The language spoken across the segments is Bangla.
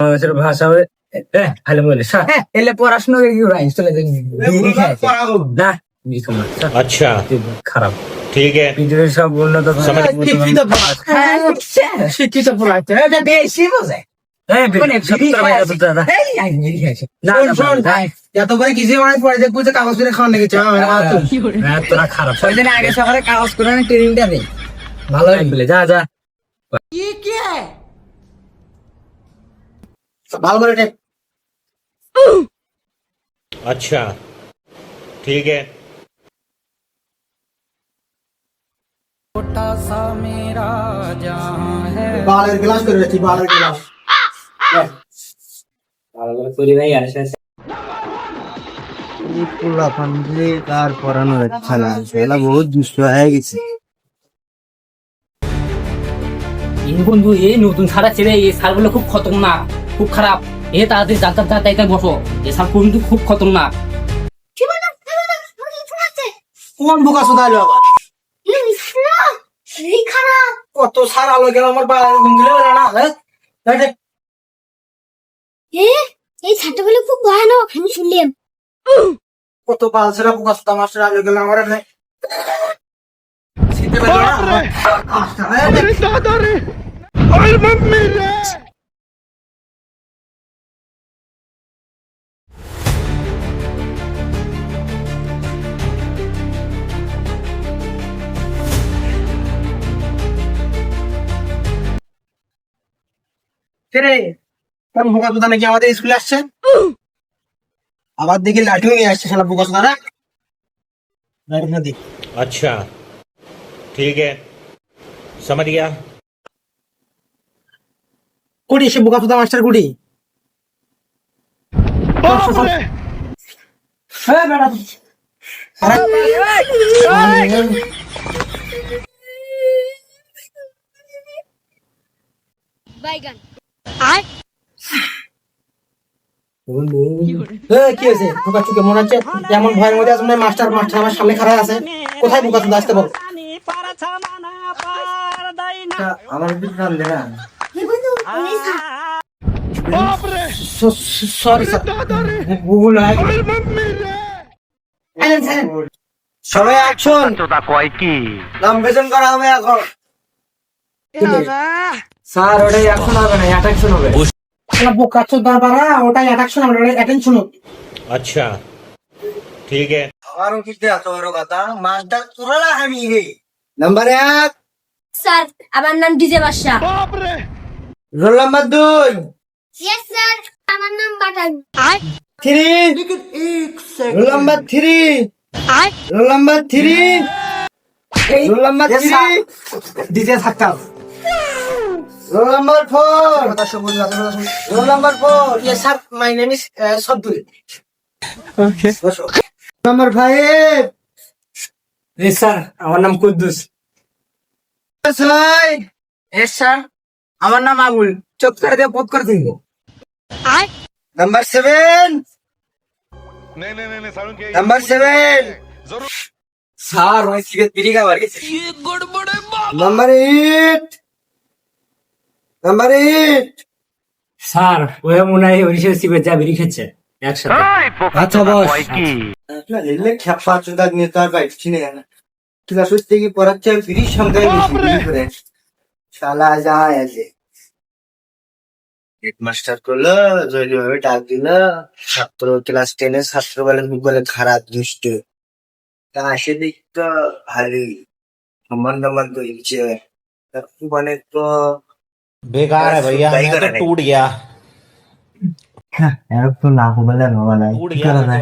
বাংলাদেশের ভাষা হবে ভালো বলে এলে পড়াশোনা করে কি রাইস চলে হ্যাঁ, না আচ্ছা। খারাপ। ঠিক আছে। সব উন্নত শিক্ষিত হ্যাঁ, হ্যাঁ, বেশি বোঝে। মানে কাগজ করে? খাওয়া লেগেছে খারাপ। আগে সকালে কাগজ করে ট্রেনিংটা দেয় ভালো যা যা। কি? ভালো করে টেপ अच्छा ठीक है বালের গ্লাস করে রেখেছি বালের গ্লাস করি ভাই আর শেষ পুরা ফান্ডে তার পড়ানো যাচ্ছে না সেটা বহুত দুষ্ট হয়ে গেছে এই বন্ধু এই নতুন সারা ছেলে এই সারগুলো খুব খতরনাক খুব খারাপ। এ তাড়াতাড়ি যাতা যাতায়াতে বসো। এই সার কিন্তু খুব খতরনাক। কোন বোকা শুধাইলো আবার? কত সার আলো গেল আমার না হ্যাঁ? এ এই ছাত্রগুলো খুব ভয়ানক আমি শুনলাম। কত বাল সেরা বোকা শুধা মাস্টার আলো গেল আমার। রে কোন বোকা সুদা নাকি আমাদের স্কুলে আসছে আবার দেখি লাঠিও নিয়ে আসছে শালা বোকা সুদা লাঠি না দি अच्छा ठीक है समझ गया কুড়ি সে বোকা সুদা মাস্টার কুড়ি হ্যাঁ বেড়া বাইগান কি হয়েছে? বোকা চুকে মনে হচ্ছে? এমন ভয়ের মধ্যে আছে মাস্টার মাস্টার আমার সামনে খাড়া আছে। কোথায় বোকা সুদা আসতে বল। আমার একটু কান দে না। এ বন্ধু এই খা সরি ভুল হয়। সবাই অ্যাকশন নাম বেতন করা হবে এখন। স্যার ওটাই এখন হবে না অ্যাট্রাকশন হবে বোকা চোদা বাড়া ওটাই অ্যাট্রাকশন আমরা অ্যাটেনশন अच्छा ठीक है আমারও কিন্তু এত বড় কথা মাস্টার তোরা আমি রে নাম্বার এক স্যার আমার নাম ডিজে বাদশা রোল নাম্বার দুই ইয়েস স্যার আমার নাম button three roll number three roll number three roll number three দিতে থাকতাম Roll number four roll number four yes sir my name is Saddul okay number five রে স্যার আমার নাম কুদ্দুস। এস স্যার আমার নাম আবুল। চোখ করে দিয়ে পথ করে দিন number seven number seven sir ওই সিগারেট বিড়ি খাবার number eight number eight sir ওই মনে হয় ওড়িশার সিগারেট যা বিড়ি খেচ্ছে একসাথে। আচ্ছা বস। এলে খেপা চোদা নিয়ে তো আর বাইক চিনে গেল ক্লাস থেকে পড়াচ্ছে? ফিরির সংখ্যায় বেশি করে। শালা যায় আছে হেডমাস্টার করল ডাক দিল। ছাত্র ক্লাস টেনের ছাত্র বলে বলে খারাপ দুষ্ট। তা আসে দেখতো ভালোই। সম্মান টম্মান তো ইচ্ছে মানে তো? बेकार है भैया भाई मैं करा तो नहीं। टूट गया यार तो लाखों बदल वाला टूट गया मैं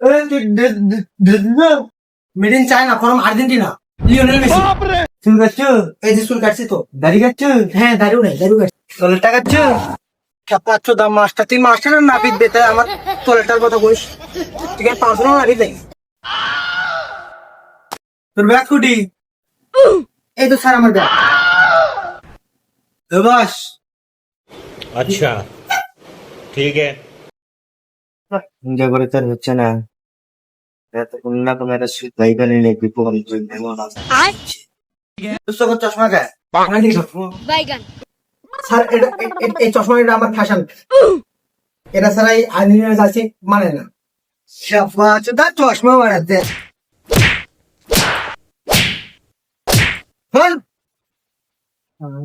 तो अब made in China from Argentina Lionel Messi চুল কাটছো এই যে চুল কাটছি তো দাড়ি কাটছো হ্যাঁ দাঁড়িয়ে নেই দাঁড়িয়ে কাটছি তোলটা কাটছো খেপা চোদা মাস্টার তুই মাস্টারের না পিট বেতে আমার তোলেটার কথা কইস ঠিক আছে পাঁচশো না পিট দেয় তোর ব্যাগ কুটি এই তো স্যার আমার ব্যাগ বস अच्छा ठीक है যা করে তার হচ্ছে না এত না তো মেরা সুদ ভাই কানে লেগে কোন তুই এমন আছে তুই তো চশমা কে বাইগান স্যার এটা এ- এ- এই চশমা এটা আমার ফ্যাশন এটা স্যার এই আইনের যাচ্ছে মানে না সাফা চোদা চশমা বাড়াতে হল রেগমান খাও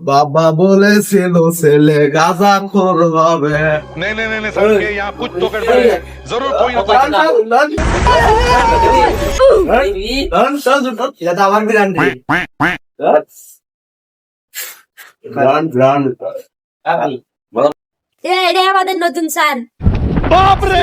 বাবা বলেছিল ছেলে গাজা খোর হবে नहीं नहीं नहीं नहीं सारुण के यहाँ कुछ तो गड़बड़ है जरूर कोई ना कोई এটা তো আমার বিরান রে এ এটা আমাদের নতুন স্যার बाप रे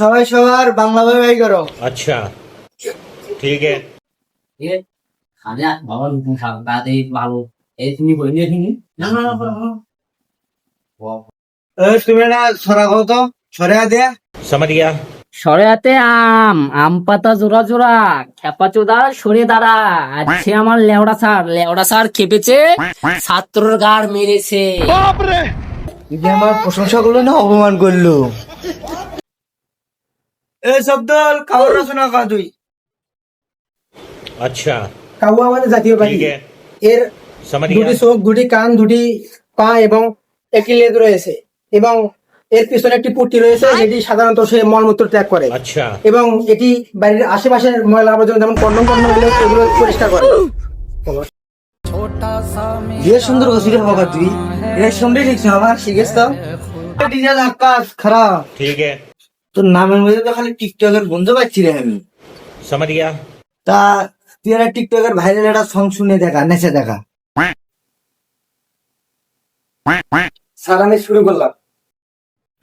সবাই সবার বাংলা ভাই করো। আচ্ছা ঠিক আছে। বাবা নতুন ভালো। এই তুমি বই নিয়ে তুমি? তুমি না সরা দেয়া। আম আম পাতা জোড়া জোড়া খেপা চোদা সরে দাঁড়া। আছে আমার লেওড়া সার লেওড়া সার খেপেছে ছাত্রর গাড় মেরেছে। বাপরে! আমার প্রশংসা করল না অপমান করল? এ কাউর রচনা কা তুই। আচ্ছা। কাউয়া মানে জাতীয় পাখি। এর দুটি চোখ দুটি কান দুটি পা এবং একটি লেজ রয়েছে এবং এর পিছনে একটি পুটি রয়েছে যেটি সাধারণত সে মলমূত্র ত্যাগ করে। আচ্ছা। এবং এটি বাড়ির আশেপাশের ময়লা আবর্জনা যেমন কন্ডম কন্ডম এগুলো পরিষ্কার করে। সুন্দর হওয়া তুই এর সঙ্গে লিখছ আমার শিখেছ তো ডিজাইন আকাশ খারাপ ठीक है তোর নামের মধ্যে তো খালি টিকটকের বন্ধু পাচ্ছি রে আমি समझ गया তা তুই একটা টিকটকের ভাইরাল একটা সং শুনে দেখা নেচে দেখা স্যার আমি শুরু করলাম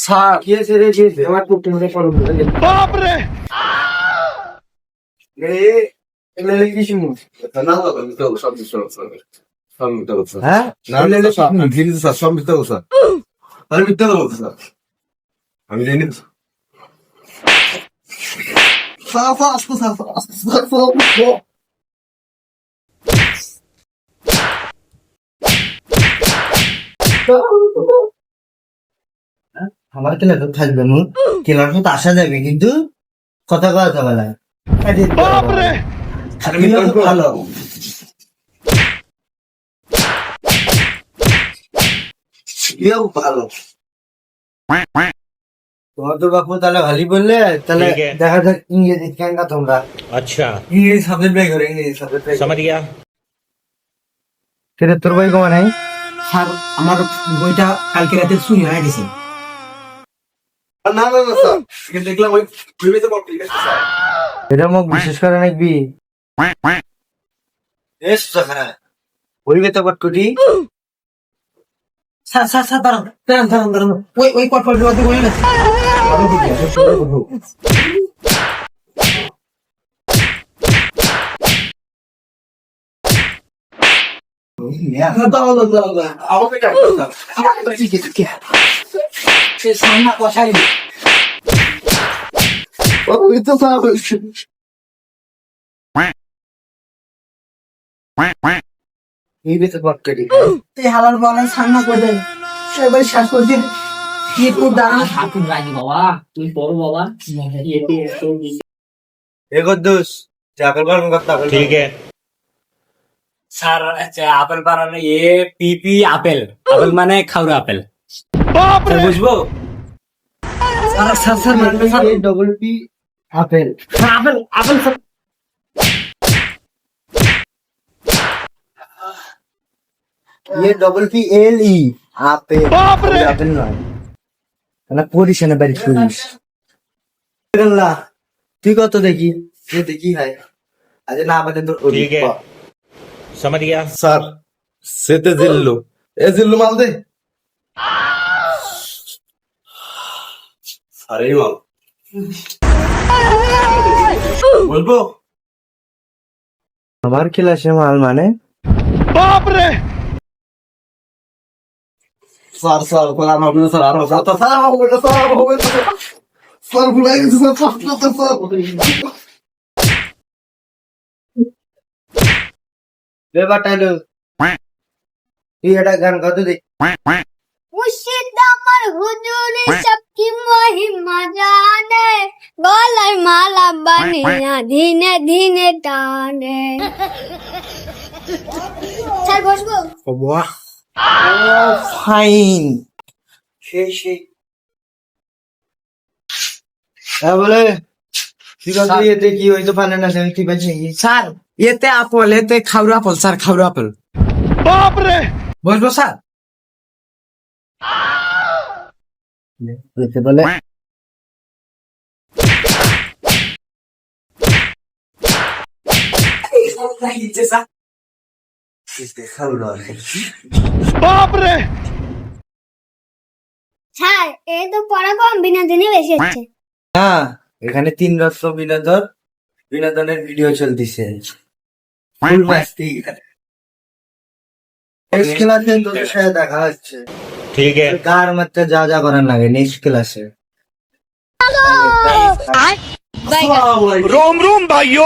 স্যার দিয়েছে রে দিয়েছে আমার খুব তোমাকে ফলো করে গেল বাপ রে রে এমএলএ কি শুনু না না আমি তো সব কিছু সব মিথ্যা কথা হ্যাঁ না না না ধীরে স্যার সব মিথ্যা কথা আরে মিথ্যা কথা স্যার আমি জানি স্যার স্যার আস্তে স্যার স্যার স্যার Oh, আমার ক্লাসে থাকবে মু ক্লাসে তো আসা যাবে কিন্তু কথা কথা যাবে না ভালো। বাপু তাহলে ভালোই বললে তাহলে দেখা যাক ইংরেজি কেনটা তোমরা। আচ্ছা। ইংরেজি সাবজেক্ট ব্যাগ ইংরেজি সাবজেক্ট ব্যাগ সমাধি তোর নাই? আমার বইটা কালকে রাতে চুরি হয়ে গেছে। না না না স্যার। দেখলাম ওই প্রিভিয়াস স্যার। এটা মোক বিশেষ করে নাকবি এস সাখানা ওই বেতা কট কোটি স্যার স্যার স্যার দাঁড়ান দাঁড়ান দাঁড়ান দাঁড়ান। ওই ওই কট কট বই বই গেছে সে কষাই তুই হালার বলেন সামনা করে শ্বাস করে দিন ঠাকুর দাঁড়া বাবা তুই বড় বাবা এগো দোষ চাকর বারণ করতে হবে ঠিক স্যার আচ্ছা, আপেল বানানো এ পিপি আপেল। আপেল মানে খাওয়া আপেল। बाप স্যার रे বুঝবো স্যার স্যার স্যার মানবে স্যার ডবল পি আপেল হ্যাঁ, আপেল আপেল স্যার ये double P L E apple apple নয় না পড়িস না বাড়ি পড়িস আল্লাহ তুই কত দেখি তুই দেখি ভাই আজ না আমাদের তোর ठीक है समझ गया सर सेते जिल्लू ए जिल्लू माल दे আরে মাল বলব? আমার ক্লাসে মাল মানে? বাপরে! স্যার স্যার কোলা না বুঝো স্যার আর স্যার তো স্যার হবে তো স্যার হবে। স্যার ভুলাই গেছি স্যার স্যার। তো স্যার ব্যাপারটা হলো এটা গান কত দেখ মুর্শিদ আমার হুজুরি সব সবকি মহিমা জানে গলায় মালা বানিয়া দিনে দিনে টানে স্যার বসবো বাহ ফাইন সেই সেই হ্যাঁ বলে তুই কত এতে কি হয়তো পানে না সে তুই পাচ্ছি স্যার এতে আপেল এতে খাওয়া আপেল স্যার খাওয়া আপেল বসবো স্যার স্যার এই তো পড়া কম বিনোদিনী বেশি হচ্ছে। হ্যাঁ এখানে তিন রত্ন বিনোদন বিনোদনের ভিডিও চলতেছে। ফুল মাস্তি নেক্সট তোদের সাথে দেখা হচ্ছে। ठीक है কার মাত্রা যা যা করার লাগে নেক্সট ক্লাসে বাই रोम रोम भाइयों